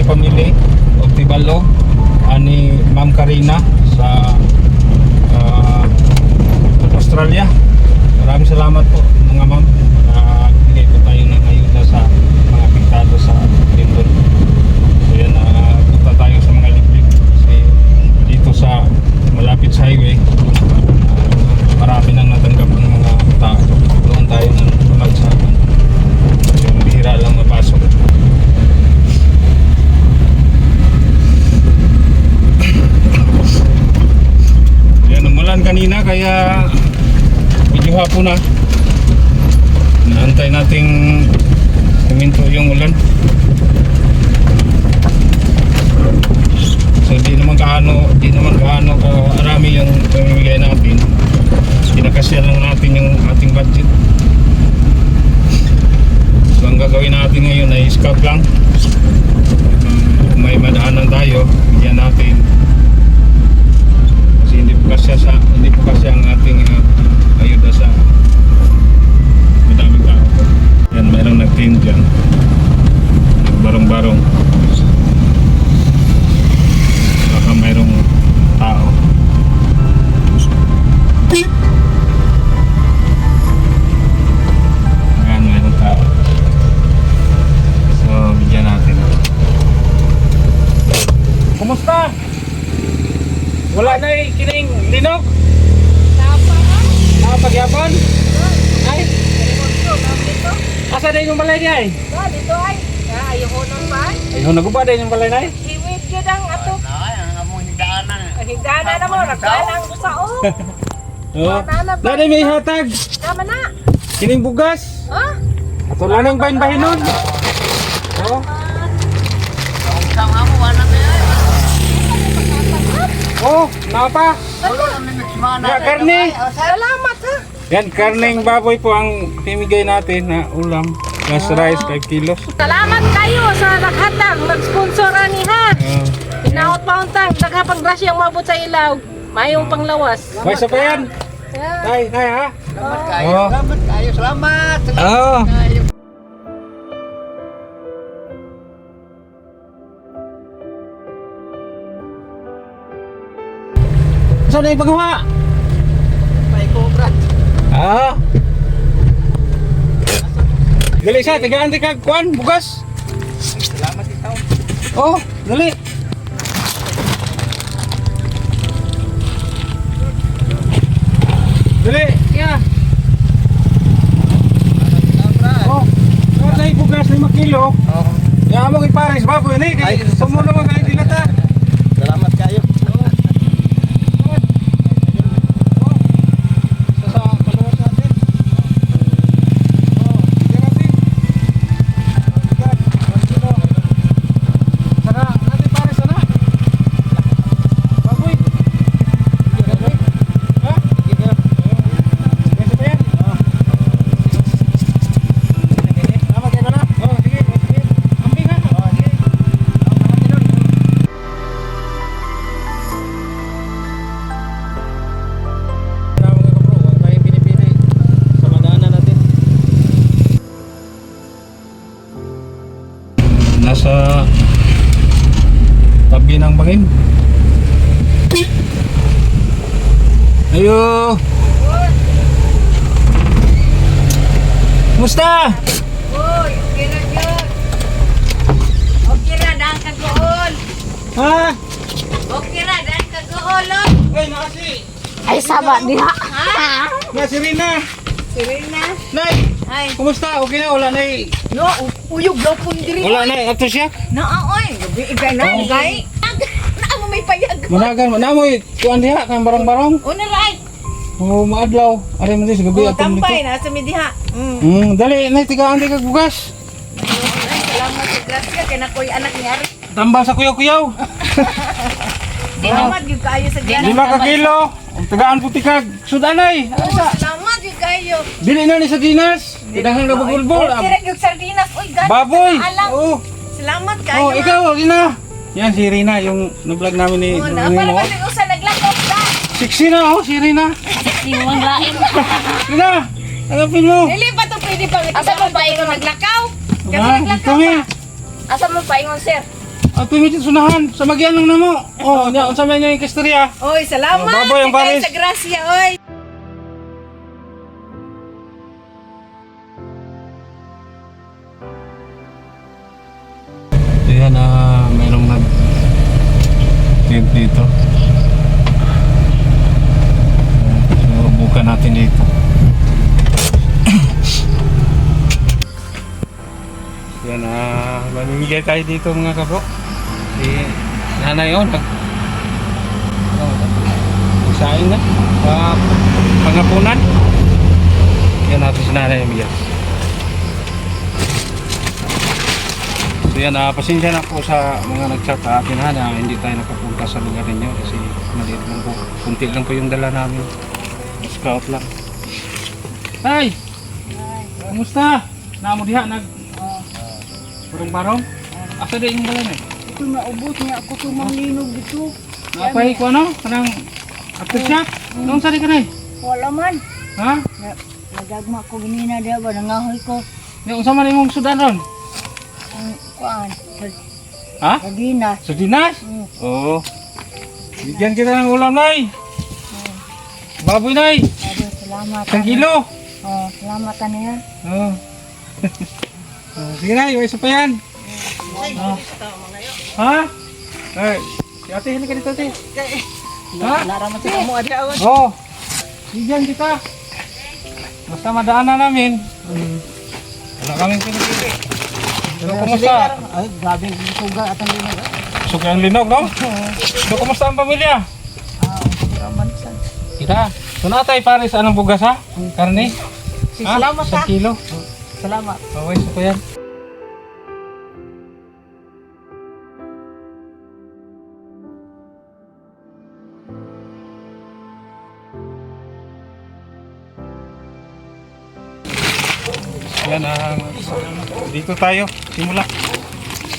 Cavite Family of Tibalo, ani Ma'am Karina sa ah, Australia. Maraming salamat po mga ma'am. Nagbigay po tayo ng ayuda sa mga apektado sa Lindon. So yan, ah, punta tayo sa mga liblib kasi dito sa malapit sa highway ah, marami nang natanggap ng mga tao. Doon tayo nang lumagsakan. Yung bihira lang mapasok. Yan, umulan kanina kaya medyo hapon na. Naantay nating kuminto yung ulan. So di naman kaano, di naman kaano karami yung pamimigay natin. Kinakasya lang natin yung ating budget. So ang gagawin natin ngayon ay scout lang. Kung may madaanan tayo, kining linog? Nakapagyapon? Ay, asa na yung balay niya eh? dito ay. Ayaw nang ba? Ayun, naguba din yung balay na eh. Iwit yun ang ato. Ay, ang. Ang higdana na mo, nagkalang sa o. Oo. Dali may hatag. Tama na. Kining bugas. Ha? Ato lang ng bahin-bahinon. Oo. Ang sang amo wala na yan. Oh, napa. Ya, karne. Salamat ha. Yan, karneng baboy po ang pimigay natin na ulam. Plus rice, 5 kilos. Salamat kayo sa naghatag, mag-sponsor ani ha. Uh, Inaot pa untang, nagkapag-brush yung mabot sa ilaw. Mayong panglawas. may isa pa yan. Tay, tay ha. Salamat kayo. Salamat kayo. Salamat. Salamat Oo. Saan na? May kobrat. Ah. Dali siya, tigaan ka kuan, bugas. Salamat ikaw. Oh, dali. Dali, ya. Oh, yung bugas 5 kilo? Oo. Ya mo kay Paris baboy ni kay Ay. sumo naman kay dilata. Musta? Uy, okay na yun. Okay na, daan ka gool. Ha? Okay na, daan ka gool. Ay, nakasi! Ay, sama diha. Ha? Na si Rina! Serena. Nay! Ay, Kumusta? Okay na? Wala na eh. no, uyog daw po diri. Wala na eh. Ato siya? Naaoy, gabi igay na, igay. Naa mo may payag. Managan, manamoy. Kuan diha, kang barang-barang. Una right. Oh, maadlaw. Ari mo sa gabi Oh, atong tampay na sa midiha. Mm. Hmm, dali, nay tigaan di kag bugas. Ay, salamat sa grasya kay nakoy anak ni Ari. Tambal sa kuyaw-kuyaw. Salamat gyud kaayo sa grasya. Lima ka kilo. Tigaan puti kag sudanay. Oh, salamat. di kayo. Dili na ni sa dinas. Kailangan ka bagulbol. Oh, kira yung sardinas. Uy, gani. Baboy. Oo. Salamat kayo. Oh, ikaw, Rina. Yan si Rina, yung na-vlog namin ni Oh, na, para kasi usa naglakop ka. Sexy na, oh, si Rina. Siwang lain. Rina, hanapin mo. Dili pa to pwede pang Asa mo pa ingon naglakaw? Kami Ha? naglakaw Kami. ka. Asa mo pa ingon sir? At tumitit sunahan, sa magyan lang na mo. Oh, niya, unsa man niya yung kastorya. Oy, salamat. Oh, baboy ang Di kayo pares. Sa grasya, oy. Ah, mamimigay tayo dito mga kabro. Si nanay yun, nag oh, magsaing na sa pangapunan. Yan natin si nanay bigyan. So yan, ah, pasensya na po sa mga nag-chat akin ha, na hindi tayo nakapunta sa lugar ninyo kasi maliit lang po. Kunti lang po yung dala namin. Scout lang. Tay! Kumusta? Namo diha nag barong-barong? Asa din yung dala na? Ito naubos niya ako tumalinog dito. Napay ko ano? Kanang aftershock? Nung sari ka na eh? Wala man. Ha? Nagagma ko ganina diya ba nangahoy ko. Yung unsa man imong sudan ron? Ang kuan. Ha? Sardinas. Sa dinas? Mm. Oo. Bigyan kita ng ulam, Nay. Baboy, Nay. Sabi, salamat. Isang kilo. Oh, salamat niya. Oo. Oh, sige na, yung isa pa yan. Oh. Ha? Ay, si ate, halika dito, ate. Ha? Naraman sa mo adi awan. Oo. Oh. Bigyan kita. Basta madaanan namin. Hmm. Wala kaming pinipili. Pero kumusta? Ay, grabe yung suga at ang linog. Suka ang linog, no? So, kumusta ang pamilya? Ah, raman sa. Kita. So, natay pare sa anong bugas, ha? Karne? Si Ha? salamat ha. kilo. Salamat. Okay, so ko yan. Yan ang dito tayo simula.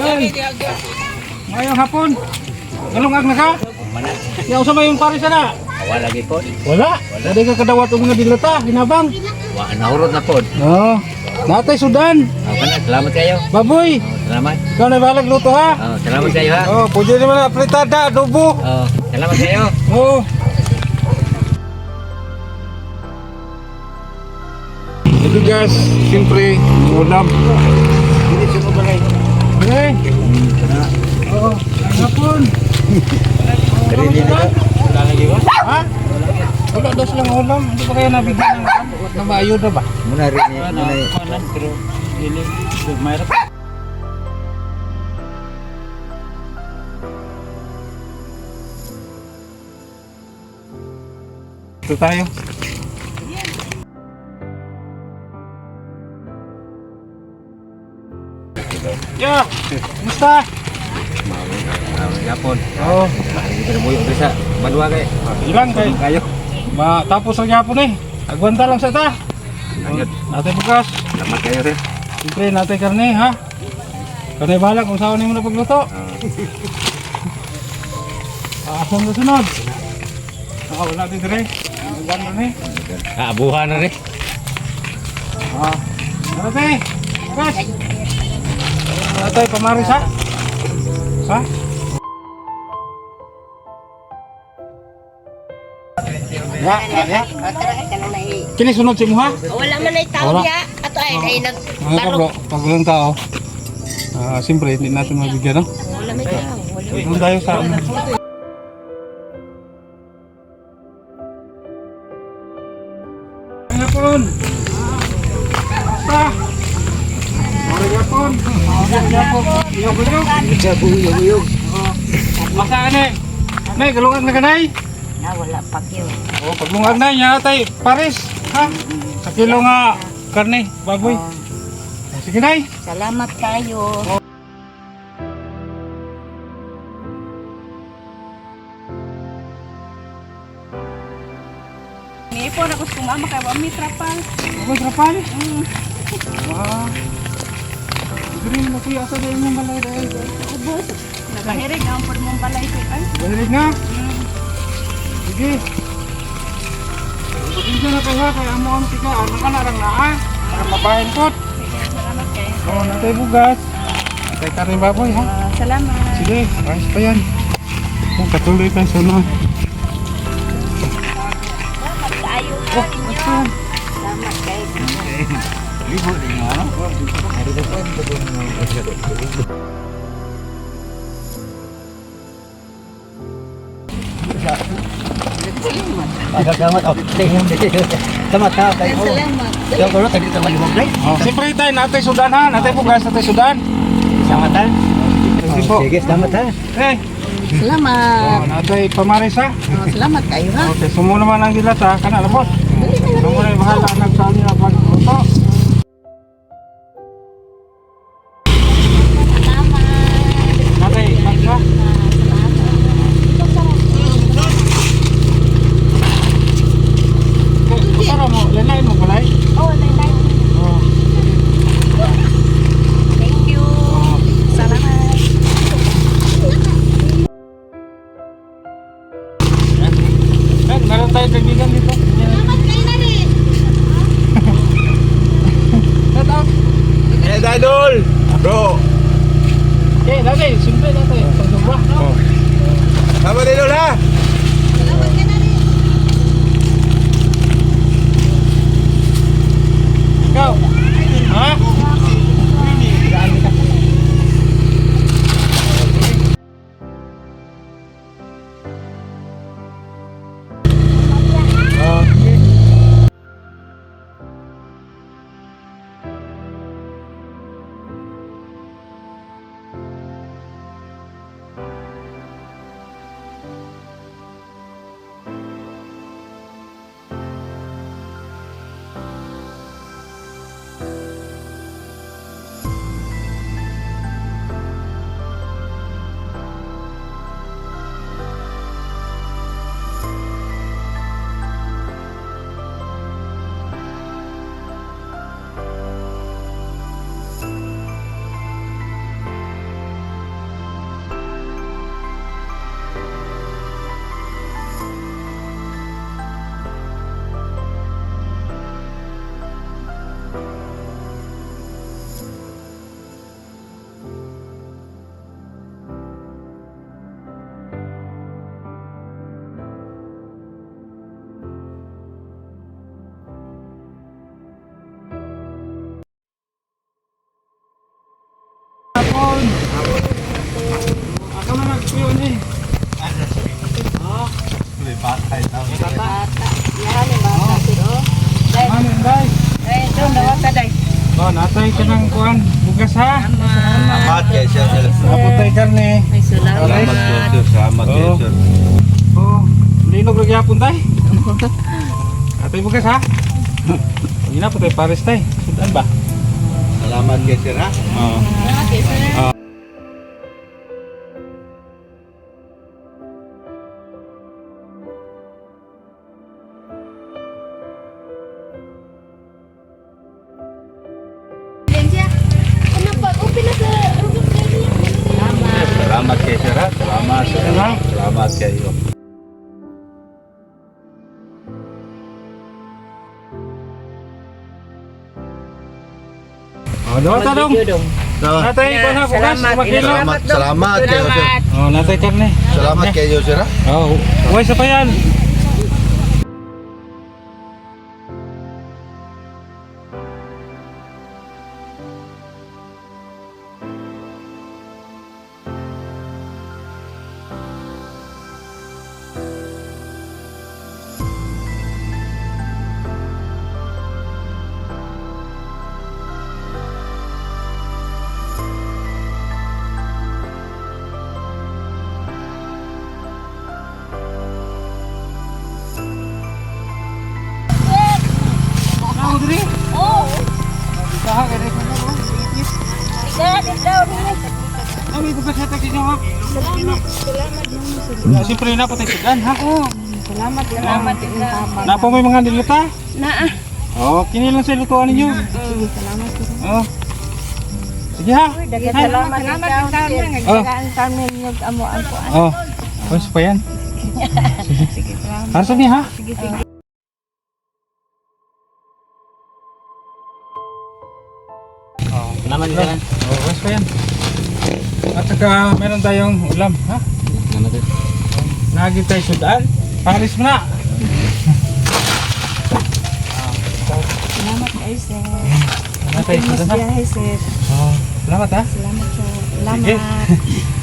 Hey, ngayong hapon. Galungag na ka? Yaw sa yung pare sana. Wala lagi po. Wala. Wala di ka kadawat og mga dilata, hinabang. Wa nahurot na po. Oh. Natay sudan. Okay na, salamat kayo. Baboy. Oh, salamat. Ikaw na balag luto ha. Oh, salamat kayo ha. Oh, pwede naman na fritada, adobo. Oh, salamat kayo. Oo. Ito guys, siyempre, ulam. Hindi siya mabalay. Okay. Oo, hapon. Sarili na ba? Ha? Wala daw silang ulam. Hindi pa kaya nabigyan ng na maayuda ba? Muna rin niya. Muna rin. pero hindi. Mayroon. Ito tayo. Yeah, kumusta? Yapon. Oo, Hindi ko mo yung sa Badwa kay. ilang kay. Kayo. Matapos ang yapon eh. Agwanta lang sa ta. Ayun. Natin bukas. Salamat kayo rin. Siyempre, natin karne ha. Karne balag kung saan mo na pagluto. Aasam na sunod. Saka wala din dire. Agwan na ni. Kaabuhan na rin. Ah. Ate, bukas. Ate, pamaris ha. Ha? Ya, ya, ya. Kini sunod si Muha. Wala man ay tao Wala. diya. Ato ay ay nag Mga kabro, pag walang tao, ah, siyempre hindi natin mabigyan, no? wala may tao. Wala. Doon tayo sa Jabu, yung yung. Basta ane! Nay, galungan na ka! Na wala pa kyo. O, paglungag na, niya tay, pares! Ha? Sa kilo nga, karne, baboy. Sige, Nay! Salamat kayo. po ako sa kumama kay wa mi trapal. Ako trapal. Wow. Green na kuya sa dahil mong balay dahil. Ubos. Nagahirig ang pod mong balay ko ay. Balik na. Sige. Pagkisa na kaya kaya mo ang tiga. Ano ka na lang na ha? Para mabahin ko. Sige, salamat kay. Oo, natay bugas. Natay karin baboy ha. Ah, salamat. Sige, ayos pa yan. Kung katuloy tayo sunod. Ayo. Oh, Din nga, ano? Hari ito po ng Agagamat, oh, tingin dito. Tamat ha, kayo. Salamat. Kaya ko tadi kita malimog day. Oh, siyempre tayo, natay sudan ha. Natay bugas, natay sudan. Selamat ha. Sige selamat ha. Eh, Salamat. oh, natay pamaris ha. Oh, salamat kayo ha. Okay, sumo naman ang gilat ha. Kana labot. Sumo na yung bahala nagsabi na Eh, meron tayong kaibigan dito. Salamat kayo na rin. Shout out. Eh, Idol! Bro! Eh, dati, simple dati. Pagdumba. Oh. Selamat Idol ha! Salamat kayo na rin. Ikaw. Ha? Na nagpiyon eh. Bata. Yan ni bata siro. Dai, Ano yun, guys? dai, doon daw ka dai. Oh, natay ka ng kuhan. Bugas ha. Selamat ya, Sir. Naputay karne. Ay, salamat. Selamat Oh. Oh, linog lagi hapon tay. Atay bugas ha. Hindi na putay pares tay. Sudan ba? Selamat ya, Sir ha. Oo. Okay, sir. Oh, daw ta dong. Natay ko na bugas. Salamat. Salamat, Dong. Selamat kayo, Sir. Salamat. Oh, natay karne. Selamat kayo, Sir ha. Oh, huwag sa pa yan. Ako Kami bugas sa tayo ha. Salamat. Salamat. Ya, siyempre na putay sudan ha. Oh, Salamat, salamat. Salamat. Na po may mga niluta? Na, Oh, kini lang sa lutuan ninyo. Sige, salamat. Oh. Sige ha. Dagat salamat. Salamat ang kami. Nagsagaan kami yung amuan ko. Oh. Basta pa yan. Sige, salamat. Harap niya ha. Sige, sige. Oh. Naman din yan. Oh, basta pa yan. At saka meron tayong ulam, ha? Nagi tayo sudaan. Paris mo na. Salamat kay sir. Ha? Biyahe sir. Oh, salamat ha. Salamat sir. Sige. Salamat.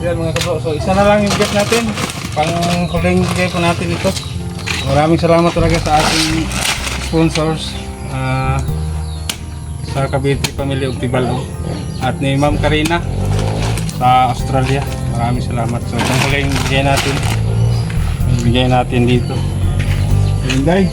Yan mga kabro. So isa na lang yung bigas natin. Pang huling bigay po natin ito. Maraming salamat talaga sa ating sponsors. ah, sa Cavite Family of Tibaldo. At ni Ma'am Karina sa Australia. Maraming salamat. So itong huling bigay natin. Bigay natin dito. Inday.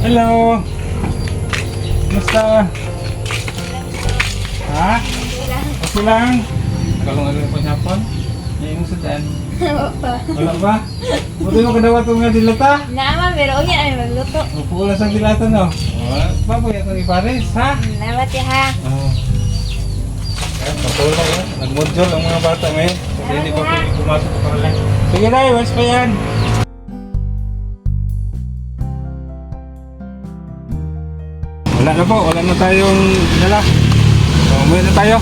Hello. Kumusta? Ha? Okay lang. Kalau ada pa hapon. Ngayon mo sudan. Wala ba? Buti mo kadawa ito nga dilata. Naman, pero unya ay magluto. Upo lang sa dilata no. Oh, baboy ito ni Paris, ha? Salamat ya ha. Oo. Kaya patulong yan. Nag-module ang mga bata ngayon. Kasi hindi pa pumasok pa lang. Sige na, iwas pa yan. Wala na po, wala na tayong dala. So, umuwi na tayo.